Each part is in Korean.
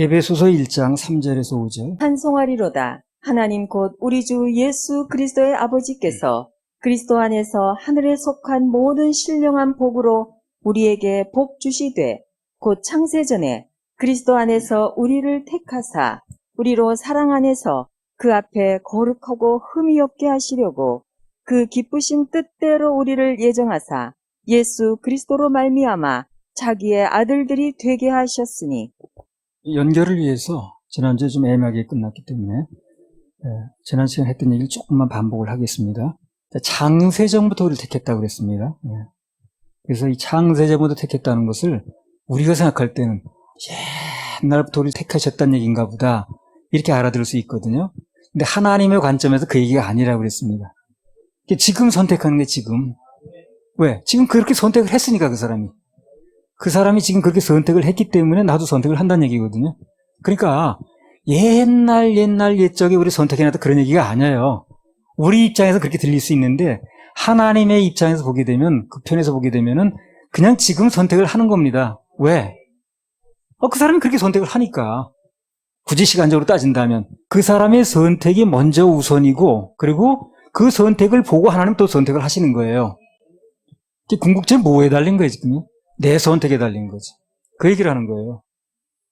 에베소서 1장 3절에서 5절. 찬송하리로다. 하나님 곧 우리 주 예수 그리스도의 아버지께서 그리스도 안에서 하늘에 속한 모든 신령한 복으로 우리에게 복 주시되 곧 창세 전에 그리스도 안에서 우리를 택하사 우리로 사랑 안에서 그 앞에 거룩하고 흠이 없게 하시려고 그 기쁘신 뜻대로 우리를 예정하사 예수 그리스도로 말미암아 자기의 아들들이 되게 하셨으니 연결을 위해서 지난주에 좀 애매하게 끝났기 때문에 예, 지난 시간에 했던 얘기를 조금만 반복을 하겠습니다. 자, 창세전부터 우리를 택했다고 그랬습니다. 예. 그래서 이 창세전부터 택했다는 것을 우리가 생각할 때는 옛날부터 우리를 택하셨다는 얘기인가 보다 이렇게 알아들을 수 있거든요. 근데 하나님의 관점에서 그 얘기가 아니라고 그랬습니다. 지금 선택하는 게 지금. 왜? 지금 그렇게 선택을 했으니까 그 사람이. 그 사람이 지금 그렇게 선택을 했기 때문에 나도 선택을 한다는 얘기거든요. 그러니까 옛날 옛날 옛적에 우리 선택해놨던 그런 얘기가 아니에요. 우리 입장에서 그렇게 들릴 수 있는데 하나님의 입장에서 보게 되면 그 편에서 보게 되면은 그냥 지금 선택을 하는 겁니다. 왜? 어, 그 사람이 그렇게 선택을 하니까 굳이 시간적으로 따진다면 그 사람의 선택이 먼저 우선이고 그리고 그 선택을 보고 하나님 또 선택을 하시는 거예요. 궁극제 뭐에 달린 거예요 지금요? 내 선택에 달린 거지. 그 얘기를 하는 거예요.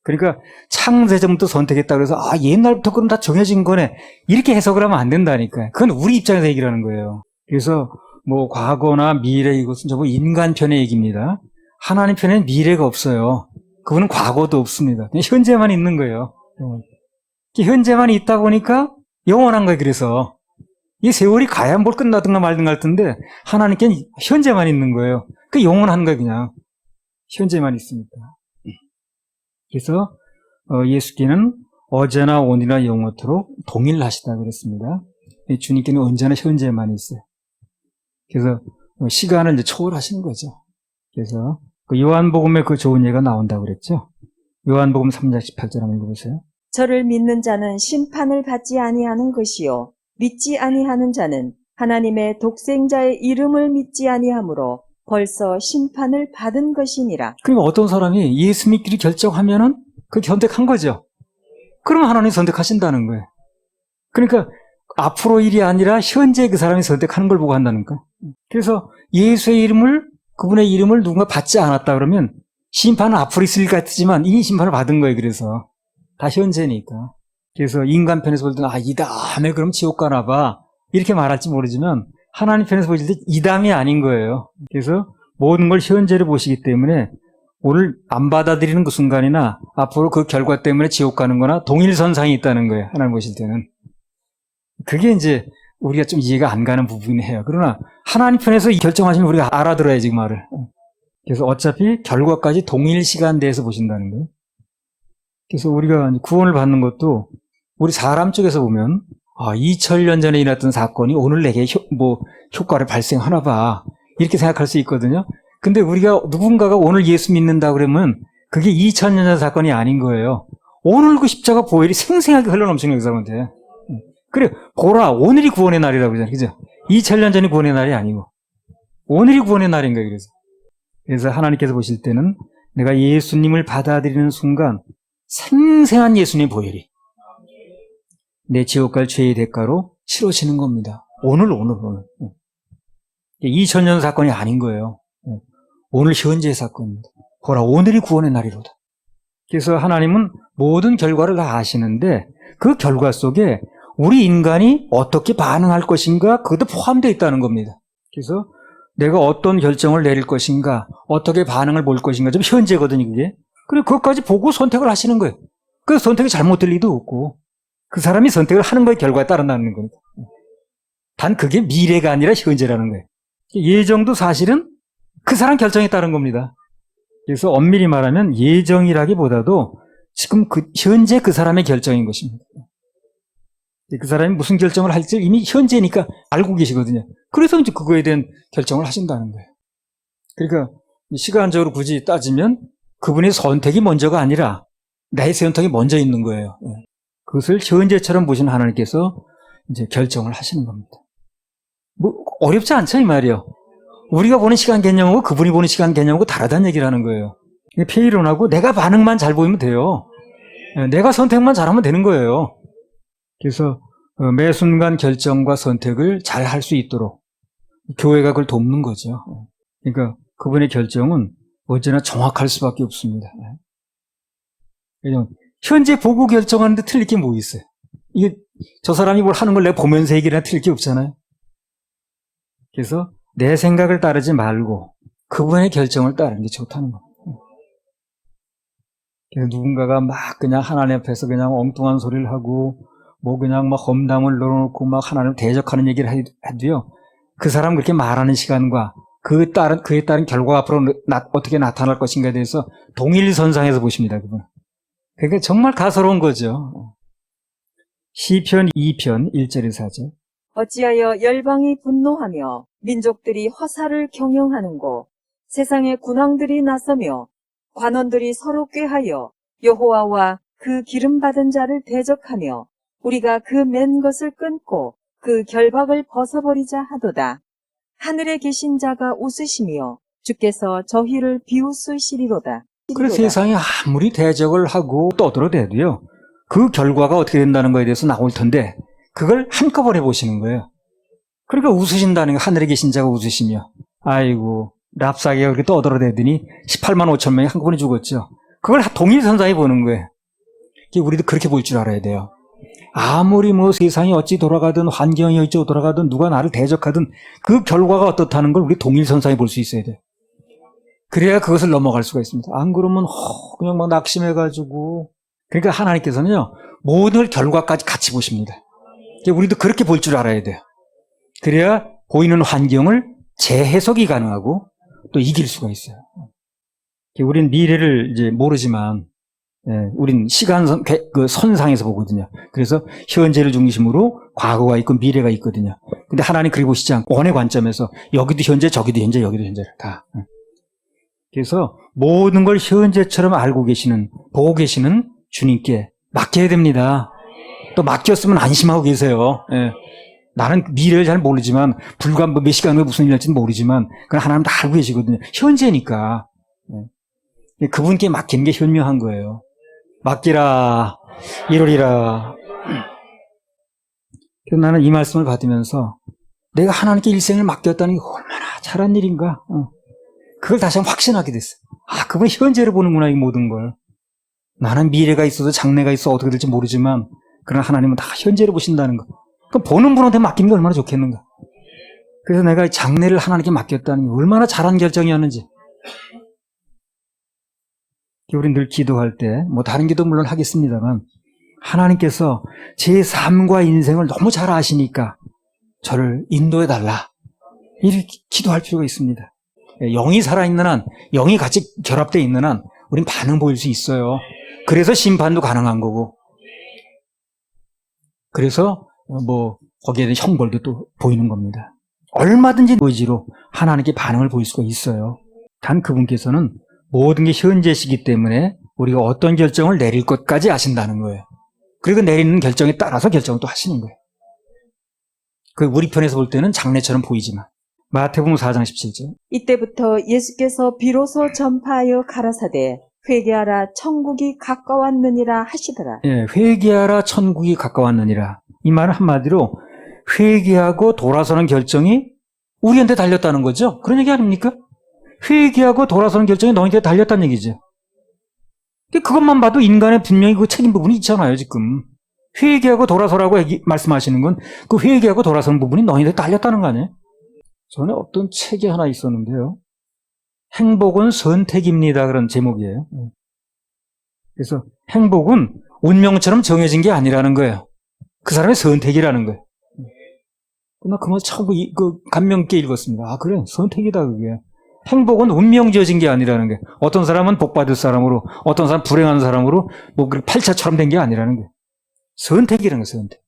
그러니까 창세전부터 선택했다 그래서 아 옛날부터 그럼 다 정해진 거네 이렇게 해석을 하면 안 된다니까. 그건 우리 입장에서 얘기를 하는 거예요. 그래서 뭐 과거나 미래 이것은 전부 인간 편의 얘기입니다. 하나님 편에는 미래가 없어요. 그분은 과거도 없습니다. 그냥 현재만 있는 거예요. 현재만 있다 보니까 영원한 거예요. 그래서 이 세월이 가야 뭘 끝나든가 말든가 할 텐데 하나님께는 현재만 있는 거예요. 그 영원한 거예요. 그냥 현재만 있습니다. 그래서 어, 예수께는 어제나 오늘이나 영원토록 동일하시다 그랬습니다. 이 주님께는 언제나 현재만 있어요. 그래서 어, 시간을 이제 초월하시는 거죠. 그래서 그 요한복음에 그 좋은 예가 나온다고 그랬죠. 요한복음 3장 18절 한번 읽어보세요. 저를 믿는 자는 심판을 받지 아니하는 것이요 믿지 아니하는 자는 하나님의 독생자의 이름을 믿지 아니하므로 벌써 심판을 받은 것이니라. 그러면 어떤 사람이 예수 믿기를 결정하면은 그 선택한 거죠. 그러면 하나님 선택하신다는 거예요. 그러니까 앞으로 일이 아니라 현재 그 사람이 선택하는 걸 보고 한다는 거. 그래서 예수의 이름을 그분의 이름을 누군가 받지 않았다 그러면 심판은 앞으로 있을 것 같지만 이미 심판을 받은 거예요. 그래서 다 현재니까. 그래서 인간 편에서 볼 때는 아 이 다음에 그럼 지옥 가나 봐 이렇게 말할지 모르지만 하나님 편에서 보실 때 이담이 아닌 거예요. 그래서 모든 걸 현재로 보시기 때문에 오늘 안 받아들이는 그 순간이나 앞으로 그 결과 때문에 지옥 가는 거나 동일선상이 있다는 거예요. 하나님 보실 때는. 그게 이제 우리가 좀 이해가 안 가는 부분이 해요. 그러나 하나님 편에서 이 결정하시면 우리가 알아들어야지 그 말을. 그래서 어차피 결과까지 동일 시간대에서 보신다는 거예요. 그래서 우리가 구원을 받는 것도 우리 사람 쪽에서 보면 아, 2000년 전에 일어났던 사건이 오늘 내게 효, 뭐 효과를 발생하나 봐. 이렇게 생각할 수 있거든요. 근데 우리가 누군가가 오늘 예수 믿는다 그러면 그게 2000년 전 사건이 아닌 거예요. 오늘 그 십자가 보혈이 생생하게 흘러넘치는 그 사람한테. 그래, 보라, 오늘이 구원의 날이라고 그러잖아요. 그죠? 2000년 전이 구원의 날이 아니고. 오늘이 구원의 날인 거예요, 그래서. 그래서 하나님께서 보실 때는 내가 예수님을 받아들이는 순간 생생한 예수님 보혈이 내 지옥 갈 죄의 대가로 치러지는 겁니다. 오늘, 오늘, 오늘. 2000년 사건이 아닌 거예요. 오늘 현재의 사건입니다. 보라, 오늘이 구원의 날이로다. 그래서 하나님은 모든 결과를 다 아시는데 그 결과 속에 우리 인간이 어떻게 반응할 것인가 그것도 포함되어 있다는 겁니다. 그래서 내가 어떤 결정을 내릴 것인가 어떻게 반응을 볼 것인가 좀 현재거든요 그게. 그래 그것까지 보고 선택을 하시는 거예요. 그 선택이 잘못될 리도 없고 그 사람이 선택을 하는 거에 결과에 따라 나는 겁니다. 단 그게 미래가 아니라 현재라는 거예요. 예정도 사실은 그 사람 결정에 따른 겁니다. 그래서 엄밀히 말하면 예정이라기보다도 지금 그 현재 그 사람의 결정인 것입니다. 그 사람이 무슨 결정을 할지 이미 현재니까 알고 계시거든요. 그래서 이제 그거에 대한 결정을 하신다는 거예요. 그러니까 시간적으로 굳이 따지면 그분의 선택이 먼저가 아니라 나의 선택이 먼저 있는 거예요. 예. 그것을 현재처럼 보시는 하나님께서 이제 결정을 하시는 겁니다. 뭐 어렵지 않죠 이 말이요. 우리가 보는 시간 개념하고 그분이 보는 시간 개념하고 다르다는 얘기를 하는 거예요. 페이론하고 내가 반응만 잘 보이면 돼요. 예, 내가 선택만 잘하면 되는 거예요. 그래서 어, 매 순간 결정과 선택을 잘 할 수 있도록 교회가 그걸 돕는 거죠. 그러니까 그분의 결정은 언제나 정확할 수밖에 없습니다. 현재 보고 결정하는데 틀릴 게 뭐 있어요? 이게 저 사람이 뭘 하는 걸 내가 보면서 얘기를 해 틀릴 게 없잖아요. 그래서 내 생각을 따르지 말고 그분의 결정을 따르는 게 좋다는 거. 그래서 누군가가 막 그냥 하나님 앞에서 그냥 엉뚱한 소리를 하고 뭐 그냥 막 험담을 넣어놓고 막 하나님 대적하는 얘기를 해- 해도요. 그 사람 그렇게 말하는 시간과 그 따른 그에 따른 결과가 앞으로 나- 어떻게 나타날 것인가에 대해서 동일선상에서 보십니다. 그분. 그러니까 정말 가소로운 거죠. 시편 2편 1절에 4절. 어찌하여 열방이 분노하며 민족들이 화살을 경영하는고 세상의 군왕들이 나서며 관원들이 서로 꾀하여 여호와와 그 기름 받은 자를 대적하며 우리가 그 맨 것을 끊고 그 결박을 벗어버리자 하도다. 하늘에 계신 자가 웃으시며 주께서 저희를 비웃으시리로다. 그래 세상이 아무리 대적을 하고 떠들어대도요. 그 결과가 어떻게 된다는 거에 대해서 나올 텐데 그걸 한꺼번에 보시는 거예요. 그러니까 웃으신다는 거 하늘에 계신 자가 웃으시며 아이고 랍사기가 그렇게 떠들어대더니 18만 5천 명이 한꺼번에 죽었죠. 그걸 동일선상에 보는 거예요. 우리도 그렇게 볼 줄 알아야 돼요. 아무리 뭐 세상이 어찌 돌아가든 환경이 어찌 돌아가든 누가 나를 대적하든 그 결과가 어떻다는 걸 우리 동일선상에 볼 수 있어야 돼요. 그래야 그것을 넘어갈 수가 있습니다. 안 그러면 허, 그냥 막 낙심해가지고 그러니까 하나님께서는요 모든 결과까지 같이 보십니다. 우리도 그렇게 볼 줄 알아야 돼요. 그래야 보이는 환경을 재해석이 가능하고 또 이길 수가 있어요. 우리는 미래를 이제 모르지만 예, 우린 시간선 궤- 그 선상에서 보거든요. 그래서 현재를 중심으로 과거가 있고 미래가 있거든요. 근데 하나님 그리 보시지 않고 원의 관점에서 여기도 현재, 저기도 현재, 여기도 현재를 다. 예. 그래서 모든 걸 현재처럼 알고 계시는, 보고 계시는 주님께 맡겨야 됩니다. 또 맡겼으면 안심하고 계세요. 예. 나는 미래를 잘 모르지만, 불과 뭐몇 시간 후에 무슨 일 할지는 모르지만, 그건 하나님 다 알고 계시거든요. 현재니까. 예. 그분께 맡기는 게 현명한 거예요. 맡기라, 이루리라. 그래서 나는 이 말씀을 받으면서, 내가 하나님께 일생을 맡겼다는 게 얼마나 잘한 일인가. 어. 그걸 다시 한번 확신하게 됐어요. 아, 그분 현재를 보는구나, 이 모든 걸. 나는 미래가 있어도 장래가 있어 어떻게 될지 모르지만, 그러나 하나님은 다 현재를 보신다는 거. 그럼 보는 분한테 맡기는 게 얼마나 좋겠는가. 그래서 내가 장래를 하나님께 맡겼다는 게 얼마나 잘한 결정이었는지. 우리 늘 기도할 때, 뭐 다른 기도 물론 하겠습니다만, 하나님께서 제 삶과 인생을 너무 잘 아시니까 저를 인도해 달라. 이렇게 기도할 필요가 있습니다. 예, 영이 살아있는 한, 영이 같이 결합되어 있는 한, 우린 반응 보일 수 있어요. 그래서 심판도 가능한 거고. 그래서, 어, 뭐, 거기에 대한 형벌도 또 보이는 겁니다. 얼마든지 의지로 하나님께 반응을 보일 수가 있어요. 단 그분께서는 모든 게 현재시기 때문에 우리가 어떤 결정을 내릴 것까지 아신다는 거예요. 그리고 내리는 결정에 따라서 결정을 또 하시는 거예요. 그 우리 편에서 볼 때는 장래처럼 보이지만. 마태복음 4장 17절. 이때부터 예수께서 비로소 전파하여 가라사대 회개하라 천국이 가까웠느니라 하시더라. 예, 회개하라 천국이 가까웠느니라. 이 말은 한마디로 회개하고 돌아서는 결정이 우리한테 달렸다는 거죠. 그런 얘기 아닙니까? 회개하고 돌아서는 결정이 너희한테 달렸다는 얘기죠. 그것만 봐도 인간의 분명히 그 책임 부분이 있잖아요, 지금. 회개하고 돌아서라고 얘기- 말씀하시는 건 그 회개하고 돌아서는 부분이 너희한테 달렸다는 거 아니에요? 전에 어떤 책이 하나 있었는데요. 행복은 선택입니다. 그런 제목이에요. 예. 그래서 행복은 운명처럼 정해진 게 아니라는 거예요. 그 사람의 선택이라는 거예요. 나 그말 참, 이- 그, 감명 있게 읽었습니다. 아, 그래. 선택이다, 그게. 행복은 운명 지어진 게 아니라는 게. 어떤 사람은 복 받을 사람으로, 어떤 사람은 불행한 사람으로, 뭐, 그 팔자처럼 된 게 아니라는 게. 선택이라는 거예요, 선택.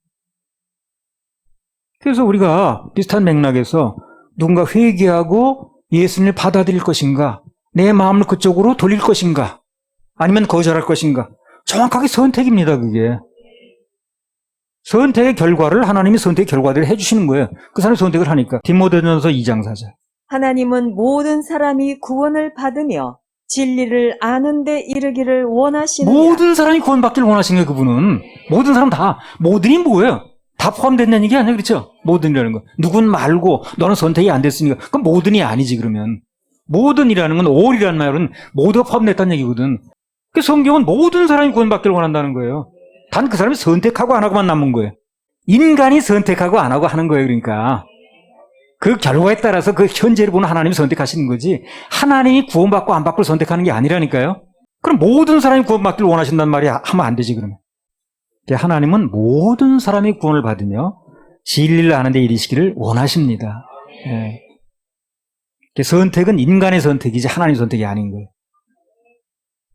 그래서 우리가 비슷한 맥락에서 누군가 회개하고 예수님을 받아들일 것인가, 내 마음을 그쪽으로 돌릴 것인가, 아니면 거절할 것인가. 정확하게 선택입니다, 그게. 선택의 결과를 하나님이 선택의 결과대로 해주시는 거예요. 그 사람이 선택을 하니까. 디모데전서 2장 4절. 하나님은 모든 사람이 구원을 받으며 진리를 아는데 이르기를 원하시느냐 모든 사람이 구원받기를 원하시는 거예요, 그분은. 모든 사람 다. 모든이 뭐예요? 다 포함된다는 얘기 아니에요, 그렇죠? 모든이라는 거. 누군 말고 너는 선택이 안 됐으니까. 그럼 모든이 아니지, 그러면. 모든이라는 건 all이라는 말은 모두가 포함됐다는 얘기거든. 그 성경은 모든 사람이 구원받기를 원한다는 거예요. 단 그 사람이 선택하고 안 하고만 남은 거예요. 인간이 선택하고 안 하고 하는 거예요, 그러니까. 그 결과에 따라서 그 현재를 보는 하나님이 선택하시는 거지. 하나님이 구원받고 안 받고 선택하는 게 아니라니까요. 그럼 모든 사람이 구원받기를 원하신단 말이 하면 안 되지, 그러면. 근데 하나님은 모든 사람이 구원을 받으며 진리를 아는데 이르시기를 원하십니다. 예. 그 선택은 인간의 선택이지 하나님의 선택이 아닌 거예요.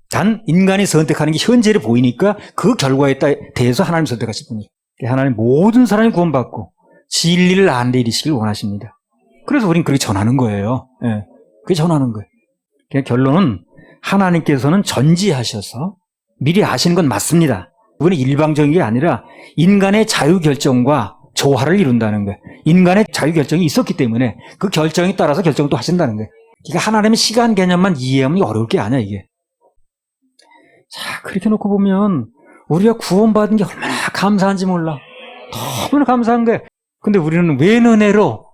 단 인간이 선택하는 게 현재를 보이니까 그 결과에 따- 대해서 하나님 선택하실 뿐이에요. 하나님 모든 사람이 구원받고 진리를 아는데 이르시기를 원하십니다. 그래서 우린 그렇게 전하는 거예요. 예. 그게 전하는 거예요. 그냥 결론은 하나님께서는 전지하셔서 미리 아시는 건 맞습니다. 그건 일방적인 게 아니라 인간의 자유 결정과 조화를 이룬다는 거예요. 인간의 자유 결정이 있었기 때문에 그 결정에 따라서 결정을 또 하신다는 거예요. 그러니까 하나님의 시간 개념만 이해하면 어려울 게 아니야, 이게. 자, 그렇게 놓고 보면 우리가 구원받은 게 얼마나 감사한지 몰라. 너무나 감사한 거예요. 근데 우리는 웬 은혜로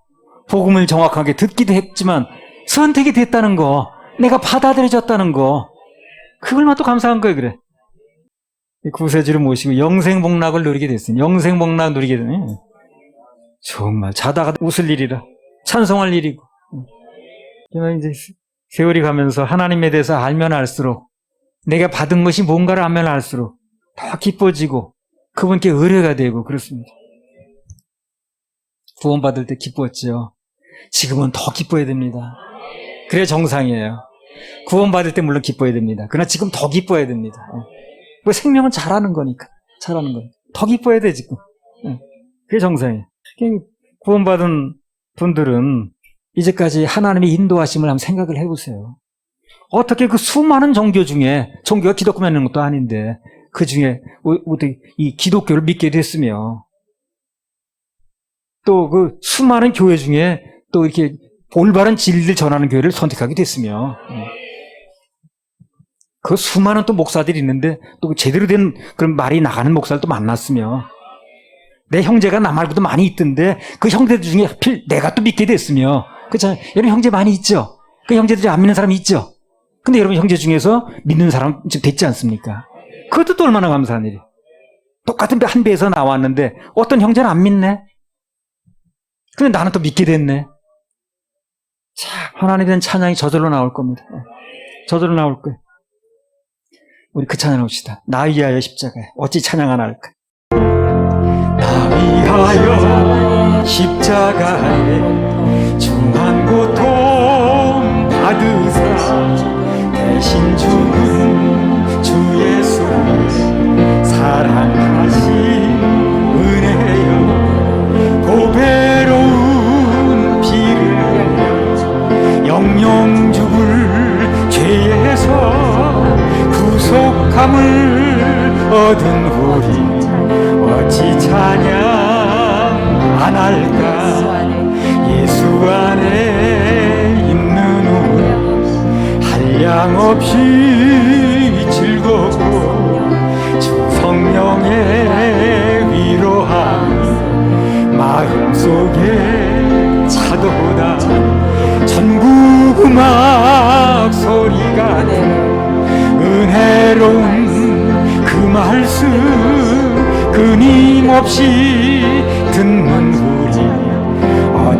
복음을 정확하게 듣기도 했지만 선택이 됐다는 거, 내가 받아들여졌다는 거, 그걸만 또 감사한 거예요, 그래. 이 구세주를 모시고 영생 복락을 누리게 됐으니, 영생 복락 누리게 되니, 정말 자다가 웃을 일이라, 찬송할 일이고. 그러나 이제 세월이 가면서 하나님에 대해서 알면 알수록, 내가 받은 것이 뭔가를 알면 알수록 더 기뻐지고, 그분께 의뢰가 되고, 그렇습니다. 구원받을 때 기뻤죠. 지금은 더 기뻐야 됩니다. 그래 정상이에요. 구원받을 때 물론 기뻐야 됩니다. 그러나 지금 더 기뻐야 됩니다. 예. 뭐 생명은 잘하는 거니까. 잘하는 거니까. 더 기뻐야 돼, 지금. 예. 그게 정상이에요. 구원받은 분들은 이제까지 하나님의 인도하심을 한번 생각을 해보세요. 어떻게 그 수많은 종교 중에, 종교가 기독교만 있는 것도 아닌데, 그 중에 어떻게 이 기독교를 믿게 됐으며, 또 그 수많은 교회 중에 또 이렇게 올바른 진리를 전하는 교회를 선택하게 됐으며, 음. 그 수많은 또 목사들이 있는데 또 제대로 된 그런 말이 나가는 목사를 또 만났으며, 내 형제가 나 말고도 많이 있던데 그 형제들 중에 하필 내가 또 믿게 됐으며, 그렇잖아요. 여러분 형제 많이 있죠? 그 형제들이 안 믿는 사람이 있죠? 근데 여러분 형제 중에서 믿는 사람 지금 됐지 않습니까? 그것도 또 얼마나 감사한 일이에요. 똑같은 배 한 배에서 나왔는데 어떤 형제는 안 믿네? 근데 나는 또 믿게 됐네. 참, 하나님에 대한 찬양이 저절로 나올 겁니다. 예. 저절로 나올 거예요. 우리 그 찬양 합시다. 나 위하여 십자가에. 어찌 찬양 하나 할까? 나 위하여 십자가에 중한 고통 받으사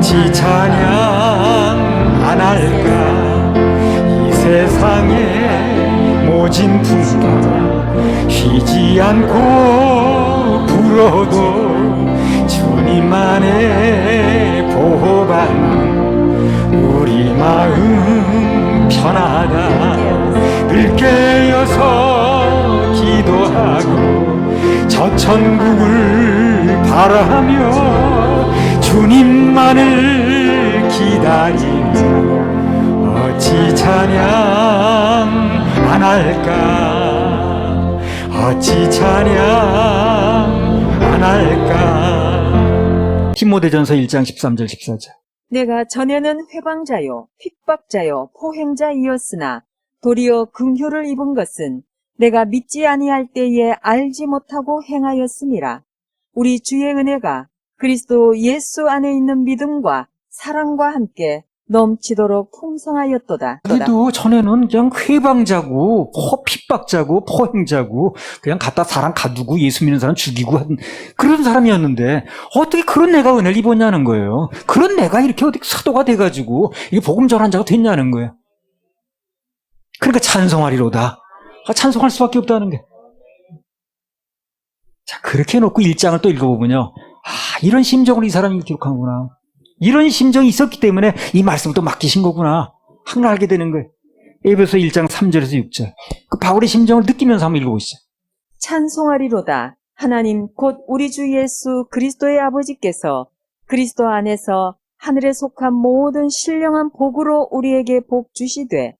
어찌 찬양 안 할까? 이 세상의 모진 풍파 쉬지 않고 불어도 주님만의 보호받는 우리 마음 편하다. 늘 깨어서 기도하고 저 천국을 바라며 주님만을 기다리는 어찌 찬양 안 할까? 어찌 찬양 안 할까? 티모데전서 1장 13절 14절. 내가 전에는 회방자요 핍박자요 포행자이었으나 도리어 긍휼을 입은 것은 내가 믿지 아니할 때에 알지 못하고 행하였음이라. 우리 주의 은혜가 그리스도 예수 안에 있는 믿음과 사랑과 함께 넘치도록 풍성하였도다. 그래도 전에는 그냥 회방자고 포 핍박자고 포행자고 그냥 갖다 사람 가두고 예수 믿는 사람 죽이고 한 그런 사람이었는데 어떻게 그런 내가 은혜를 입었냐는 거예요. 그런 내가 이렇게 어떻게 사도가 돼가지고 이게 복음 전환 자가 됐냐는 거예요. 그러니까 찬송하리로다. 아, 찬송할 수밖에 없다는 게. 자 그렇게 해놓고 일장을 또 읽어보면요. 아 이런 심정으로 이 사람이 기록하는구나. 이런 심정이 있었기 때문에 이 말씀을 또 맡기신 거구나. 항상 알게 되는 거예요. 에베소 1장 3절에서 6절. 그 바울의 심정을 느끼면서 한번 읽어보시죠. 찬송하리로다. 하나님 곧 우리 주 예수 그리스도의 아버지께서 그리스도 안에서 하늘에 속한 모든 신령한 복으로 우리에게 복 주시되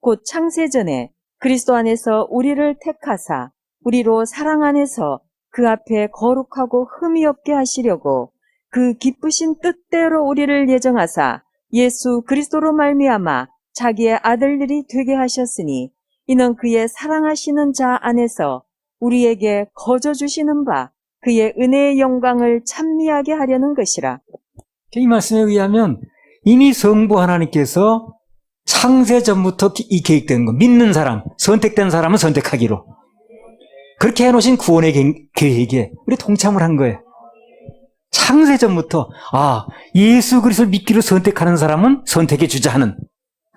곧 창세전에 그리스도 안에서 우리를 택하사 우리로 사랑 안에서 그 앞에 거룩하고 흠이 없게 하시려고 그 기쁘신 뜻대로 우리를 예정하사 예수 그리스도로 말미암아 자기의 아들들이 되게 하셨으니 이는 그의 사랑하시는 자 안에서 우리에게 거저 주시는 바 그의 은혜의 영광을 찬미하게 하려는 것이라. 이 말씀에 의하면 이미 성부 하나님께서 창세 전부터 이 계획된 거, 믿는 사람, 선택된 사람은 선택하기로. 그렇게 해놓으신 구원의 계- 계획에 우리 동참을 한 거예요. 창세 전부터, 아, 예수 그리스도를 믿기로 선택하는 사람은 선택해 주자 하는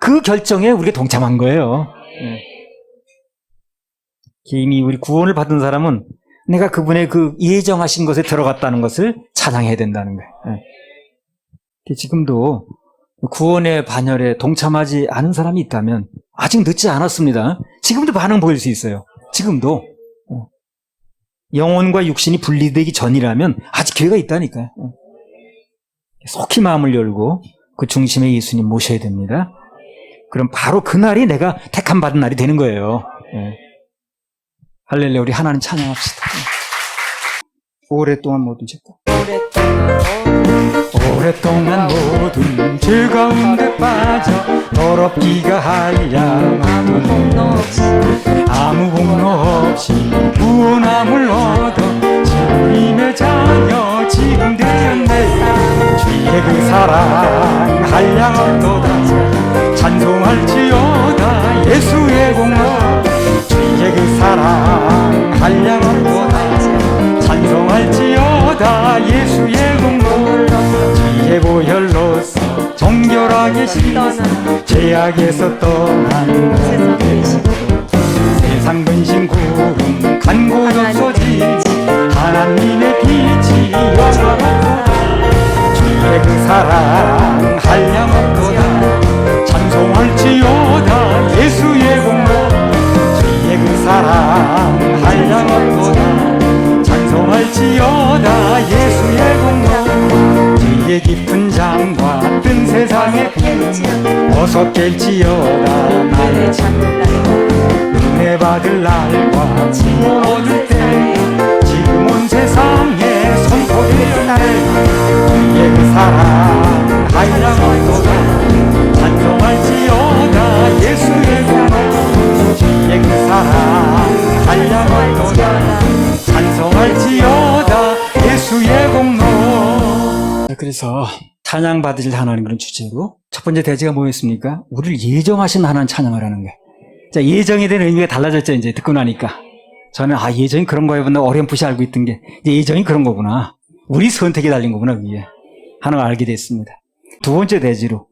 그 결정에 우리가 동참한 거예요. 예. 이미 우리 구원을 받은 사람은 내가 그분의 그 예정하신 것에 들어갔다는 것을 찬양해야 된다는 거예요. 예. 지금도 구원의 반열에 동참하지 않은 사람이 있다면 아직 늦지 않았습니다. 지금도 반응 보일 수 있어요. 지금도 어. 영혼과 육신이 분리되기 전이라면 아직 기회가 있다니까요. 어. 속히 마음을 열고 그 중심에 예수님 모셔야 됩니다. 그럼 바로 그 날이 내가 택함 받은 날이 되는 거예요. 예. 할렐루야 우리 하나님 찬양합시다. 오랫동안 모든 죄고 오랫동안 모든 죄 가운데 빠져 더럽기가 한량 복로 없이 아무 공로 없이 구원함을 얻어 주님의 자녀 지금 되었네. 주의 그 사랑 한량 없도다 찬송할지어다 예수의 공로. 주의 그 사랑 한량 없도다 찬송할지어 다 예수의 공로 주의 보혈로서 정결하게 씻어 죄악에서 떠난 세상 근심 구름 간고 없어지 하나님의 빛이 영원하도다. 주의 그 사랑 한량없도다. 찬송할지어다. 예수의 공로. 주의 그 사랑 한량없도다 할지어다 예수의 공로 주의 깊은 장과 뜬 세상의 어서 깰지어다 나의 은혜 받을 날과 지원 얻을 때 지금 온 세상에 선포되었네 주의 그 사랑 한량없도다 찬송할지어다 예수의 공로 주의 그 사랑 한량없도다 찬송 할지어다 예수의 공로 그래서 찬양 받으실 하나님 그런 주제로 첫 번째 대제가 뭐였습니까? 우리를 예정하신 하나님 찬양을 하는 거예요. 자, 예정에 대한 의미가 달라졌죠, 이제 듣고 나니까. 저는, 아, 예정이 그런 거였구나. 어렴풋이 알고 있던 게, 예정이 그런 거구나. 우리 선택에 달린 거구나, 그게. 하나 알게 됐습니다. 두 번째 대지로,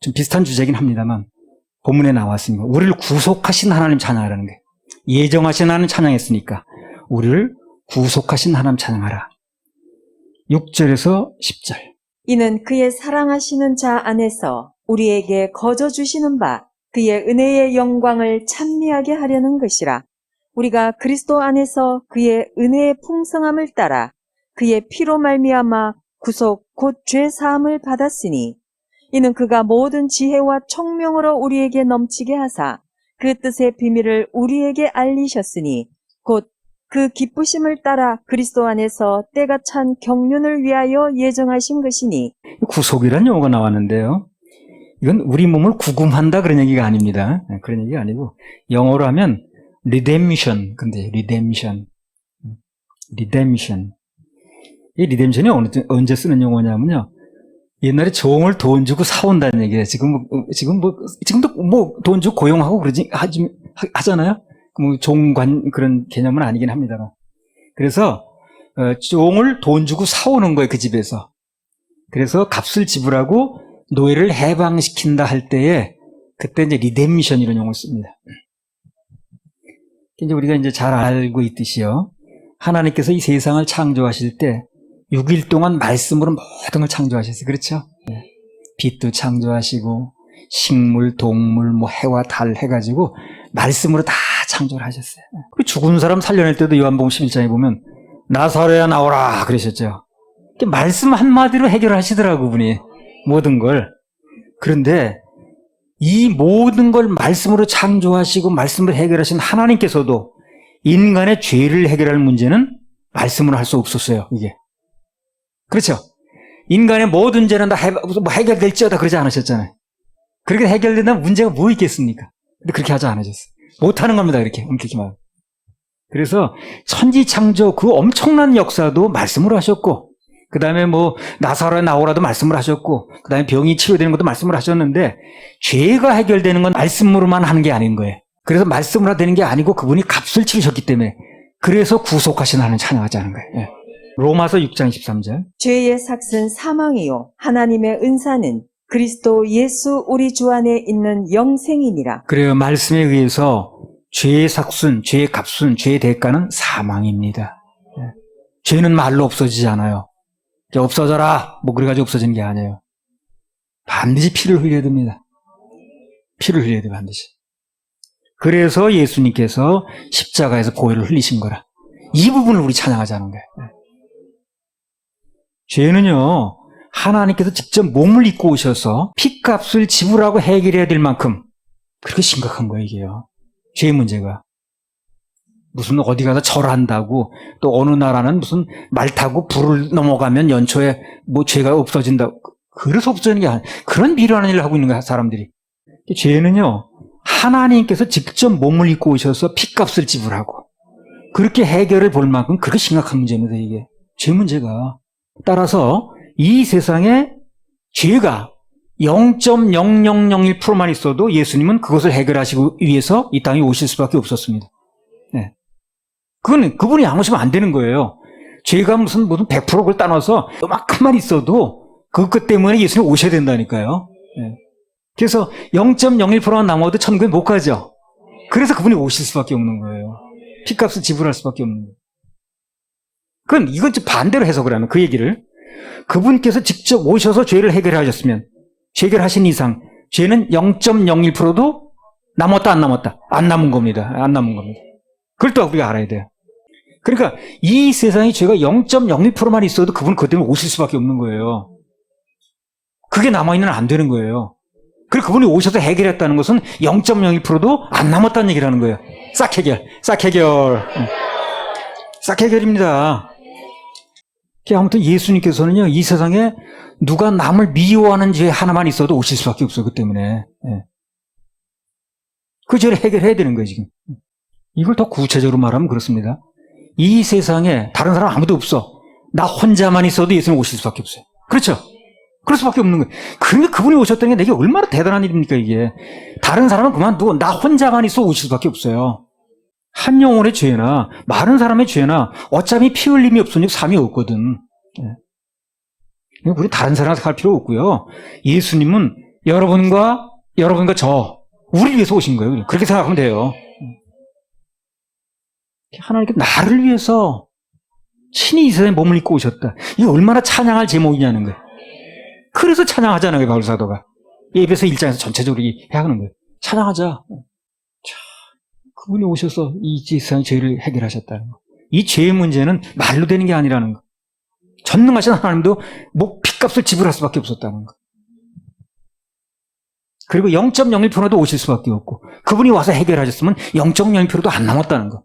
좀 비슷한 주제긴 합니다만, 본문에 나왔습니다. 우리를 구속하신 하나님 찬양하라는 게. 예정하신 하나님 찬양했으니까, 우리를 구속하신 하나님 찬양하라. 6절에서 10절. 이는 그의 사랑하시는 자 안에서 우리에게 거저 주시는 바 그의 은혜의 영광을 찬미하게 하려는 것이라. 우리가 그리스도 안에서 그의 은혜의 풍성함을 따라 그의 피로 말미암아 구속 곧 죄 사함을 받았으니 이는 그가 모든 지혜와 총명으로 우리에게 넘치게 하사 그 뜻의 비밀을 우리에게 알리셨으니 곧 그 기쁘심을 따라 그리스도 안에서 때가 찬 경륜을 위하여 예정하신 것이니 구속이라는 용어가 나왔는데요. 이건 우리 몸을 구금한다 그런 얘기가 아닙니다. 네, 그런 얘기가 아니고 영어로 하면 redemption 근데 redemption redemption 이 redemption이 언제 쓰는 용어냐면요. 옛날에 종을 돈 주고 사온다는 얘기예요. 지금 지금 뭐 지금도 뭐 돈 주고 고용하고 그러지 하지 하- 하잖아요. 뭐 종관 그런 개념은 아니긴 합니다만. 그래서 어, 종을 돈 주고 사오는 거예요 그 집에서. 그래서 값을 지불하고 노예를 해방시킨다 할 때에 그때 이제 리뎀션 이런 용어를 씁니다. 이제 우리가 이제 잘 알고 있듯이요. 하나님께서 이 세상을 창조하실 때 6일 동안 말씀으로 모든 걸 창조하셨어요. 그렇죠? 네. 빛도 창조하시고 식물, 동물, 뭐 해와 달 해가지고 말씀으로 다 창조를 하셨어요. 그 죽은 사람 살려낼 때도 요한복음 11장에 보면 나사로야 나오라 그러셨죠. 말씀 한마디로 해결하시더라고 그분이 모든 걸. 그런데 이 모든 걸 말씀으로 창조하시고 말씀으로 해결하신 하나님께서도 인간의 죄를 해결할 문제는 말씀으로 할 수 없었어요. 이게 그렇죠. 인간의 모든 죄는 다 해, 뭐 해결될지어다 그러지 않으셨잖아요. 그렇게 해결된다면 문제가 뭐 있겠습니까? 근데 그렇게 하지 않으셨어요. 못하는 겁니다. 이렇게 엄격히 말. 그래서 천지 창조 그 엄청난 역사도 말씀으로 하셨고 그 다음에 뭐 나사로에 나오라도 말씀을 하셨고 그 다음에 병이 치료되는 것도 말씀을 하셨는데 죄가 해결되는 건 말씀으로만 하는 게 아닌 거예요. 그래서 말씀으로 되는 게 아니고 그분이 값을 치르셨기 때문에 그래서 구속하신 하나님 찬양하자는 거예요. 예. 로마서 6장 13절 죄의 삭은 사망이요 하나님의 은사는 그리스도 예수 우리 주 안에 있는 영생이니라. 그래요. 말씀에 의해서 죄의 삭순, 죄의 값순, 죄의 대가는 사망입니다. 예. 죄는 말로 없어지지 않아요. 없어져라! 뭐 그래가지고 없어지는 게 아니에요. 반드시 피를 흘려야 됩니다. 피를 흘려야 돼, 반드시. 그래서 예수님께서 십자가에서 보혈을 흘리신 거라. 이 부분을 우리 찬양하자는 거예요. 예. 죄는요, 하나님께서 직접 몸을 입고 오셔서 피값을 지불하고 해결해야 될 만큼 그렇게 심각한 거예요, 이게요. 죄 문제가. 무슨 어디 가서 절한다고 또 어느 나라는 무슨 말 타고 불을 넘어가면 연초에 뭐 죄가 없어진다고. 그래서 없어지는 게 아니야. 그런 미련한 일을 하고 있는 거야, 사람들이. 죄는요, 하나님께서 직접 몸을 입고 오셔서 피값을 지불하고 그렇게 해결을 볼 만큼 그렇게 심각한 문제입니다, 이게. 죄 문제가. 따라서 이 세상에 죄가 0.0001%만 있어도 예수님은 그것을 해결하시기 위해서 이 땅에 오실 수밖에 없었습니다. 네. 그건 그분이 안 오시면 안 되는 거예요. 죄가 무슨 무슨 100% 그걸 따눠서 요만큼만 있어도 그것 때문에 예수님 오셔야 된다니까요. 네. 그래서 0.01%만 남아도 천국에 못 가죠. 그래서 그분이 오실 수밖에 없는 거예요. 피값을 지불할 수밖에 없는 거예요. 그건 이건 좀 반대로 해석을 하면 그 얘기를 그분께서 직접 오셔서 죄를 해결하셨으면 해결하신 이상 죄는 0.01%도 남았다 안 남았다 안 남은 겁니다. 안 남은 겁니다. 그걸 또 우리가 알아야 돼요. 그러니까 이 세상에 죄가 0.01%만 있어도 그분은 그것 때문에 오실 수밖에 없는 거예요. 그게 남아있는 안 되는 거예요. 그리고 그분이 오셔서 해결했다는 것은 0.01%도 안 남았다는 얘기라는 거예요. 싹 해결, 싹 해결. 응. 싹 해결입니다. 그러니까 아무튼 예수님께서는요, 이 세상에 누가 남을 미워하는 죄 하나만 있어도 오실 수밖에 없어요, 그 때문에. 예. 그 죄를 해결해야 되는 거예요, 지금. 이걸 더 구체적으로 말하면 그렇습니다. 이 세상에 다른 사람 아무도 없어. 나 혼자만 있어도 예수님 오실 수밖에 없어요. 그렇죠? 그럴 수밖에 없는 거예요. 그러니까 그분이 오셨다는 게 내게 얼마나 대단한 일입니까, 이게. 다른 사람은 그만두고 나 혼자만 있어 오실 수밖에 없어요. 한 영혼의 죄나 많은 사람의 죄나 어차피 피 흘림이 없으니 삶이 없거든. 예. 우리 다른 사람 생각할 필요 없고요. 예수님은 여러분과 여러분과 저 우리를 위해서 오신 거예요. 그렇게 생각하면 돼요. 하나님께 나를 위해서 신이 이 세상에 몸을 입고 오셨다. 이게 얼마나 찬양할 제목이냐는 거예요. 그래서 찬양하자는 거예요, 바울 사도가. 예배서 1장에서 전체적으로 해야 하는 거예요. 찬양하자. 그분이 오셔서 이 세상의 죄를 해결하셨다는 거. 이 죄의 문제는 말로 되는 게 아니라는 거. 전능하신 하나님도 뭐 핏값을 지불할 수밖에 없었다는 거. 그리고 0.01%도 오실 수밖에 없고 그분이 와서 해결하셨으면 0.01%도 안 남았다는 거.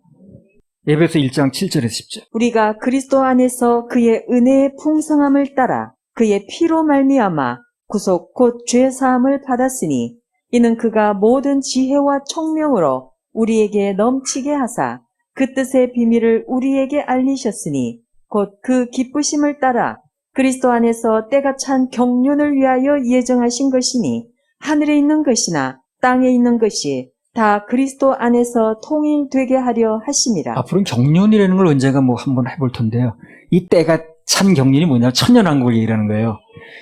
예배서 1장 7절에서 10절. 우리가 그리스도 안에서 그의 은혜의 풍성함을 따라 그의 피로 말미암아 구속 곧 죄 사함을 받았으니 이는 그가 모든 지혜와 총명으로 우리에게 넘치게 하사 그 뜻의 비밀을 우리에게 알리셨으니 곧 그 기쁘심을 따라 그리스도 안에서 때가 찬 경륜을 위하여 예정하신 것이니 하늘에 있는 것이나 땅에 있는 것이 다 그리스도 안에서 통일되게 하려 하심이라. 앞으로는 경륜이라는 걸 언젠가 뭐 한번 해볼 텐데요. 이 때가 찬 경륜이 뭐냐면 천년왕국을 얘기하는 거예요.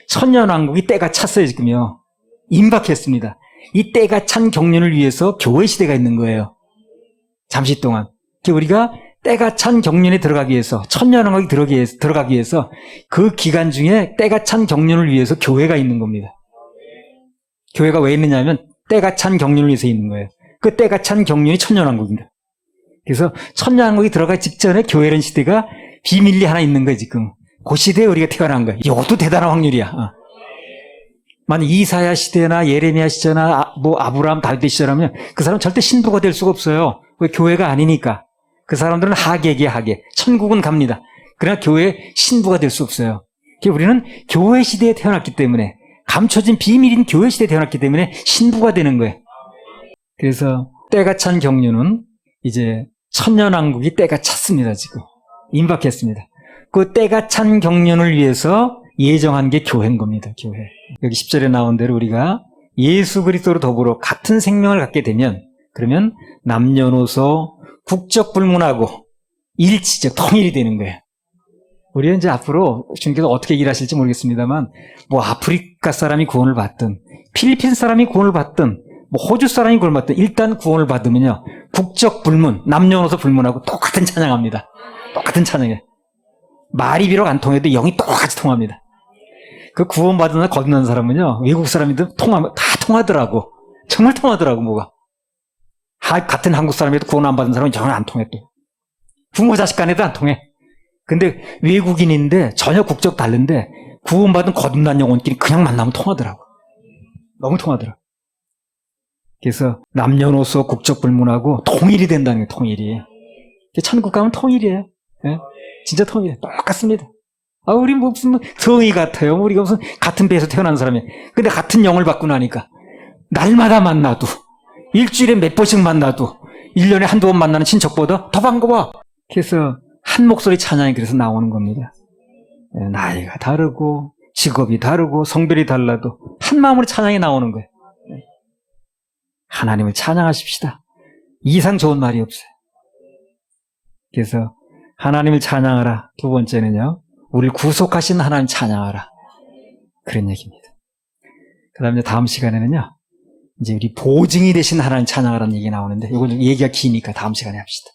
천년왕국이 때가 찼어요, 지금요. 임박했습니다. 이 때가 찬 경륜을 위해서 교회 시대가 있는 거예요. 잠시 동안. 우리가 때가 찬 경륜에 들어가기 위해서, 천년왕국이 들어가기 위해서, 들어가기 위해서 그 기간 중에 때가 찬 경륜을 위해서 교회가 있는 겁니다. 교회가 왜 있느냐면 때가 찬 경륜을 위해서 있는 거예요. 그 때가 찬 경륜이 천년왕국입니다. 그래서 천년왕국이 들어가기 직전에 교회라는 시대가 비밀리 하나 있는 거예요, 지금. 그 시대에 우리가 태어난 거예요. 이것도 대단한 확률이야. 어. 만약 이사야 시대나 예레미야 시대나 아, 뭐 아브라함 다윗 시대라면 그 사람 절대 신부가 될 수가 없어요. 왜 교회가 아니니까. 그 사람들은 하객이야 하객. 천국은 갑니다. 그러나 교회 신부가 될 수 없어요. 우리는 교회 시대에 태어났기 때문에 감춰진 비밀인 교회 시대에 태어났기 때문에 신부가 되는 거예요. 그래서 때가 찬 경륜은 이제 천년왕국이 때가 찼습니다, 지금. 임박했습니다. 그 때가 찬 경륜을 위해서 예정한 게 교회인 겁니다, 교회. 여기 10절에 나온 대로 우리가 예수 그리스도로 더불어 같은 생명을 갖게 되면 그러면 남녀노소 국적 불문하고 일치적 통일이 되는 거예요. 우리는 이제 앞으로 주님께서 어떻게 일하실지 모르겠습니다만 뭐 아프리카 사람이 구원을 받든 필리핀 사람이 구원을 받든 뭐 호주 사람이 구원을 받든 일단 구원을 받으면요 국적 불문 남녀노소 불문하고 똑같은 찬양합니다. 똑같은 찬양이에요. 말이 비록 안 통해도 영이 똑같이 통합니다. 그 구원받은 날 거듭난 사람은요 외국 사람이든 통하면 다 통하더라고. 정말 통하더라고 뭐가. 하- 같은 한국 사람이도 구원 안 받은 사람은 전혀 안 통해 또. 부모 자식 간에도 안 통해. 근데 외국인인데 전혀 국적 다른데 구원받은 거듭난 영혼끼리 그냥 만나면 통하더라고. 너무 통하더라고. 그래서 남녀노소 국적 불문하고 통일이 된다는 거예요, 통일이. 천국 가면 통일이에요. 예? 진짜 통일이에요. 똑같습니다. 아, 우리 무슨 성이 같아요. 우리가 무슨 같은 배에서 태어난 사람이에요. 근데 같은 영을 받고 나니까 날마다 만나도 일주일에 몇 번씩 만나도 1년에 한두 번 만나는 친척보다 더 반가워. 그래서 한 목소리 찬양이 그래서 나오는 겁니다. 예, 나이가 다르고 직업이 다르고 성별이 달라도 한 마음으로 찬양이 나오는 거예요. 예. 하나님을 찬양하십시다. 이상 좋은 말이 없어요. 그래서 하나님을 찬양하라. 두 번째는요. 우리를 구속하신 하나님 찬양하라. 그런 얘기입니다. 그 다음에 다음 시간에는요. 이제 우리 보증이 되신 하나님 찬양하라는 얘기 나오는데 이걸 얘기가 기니까 다음 시간에 합시다.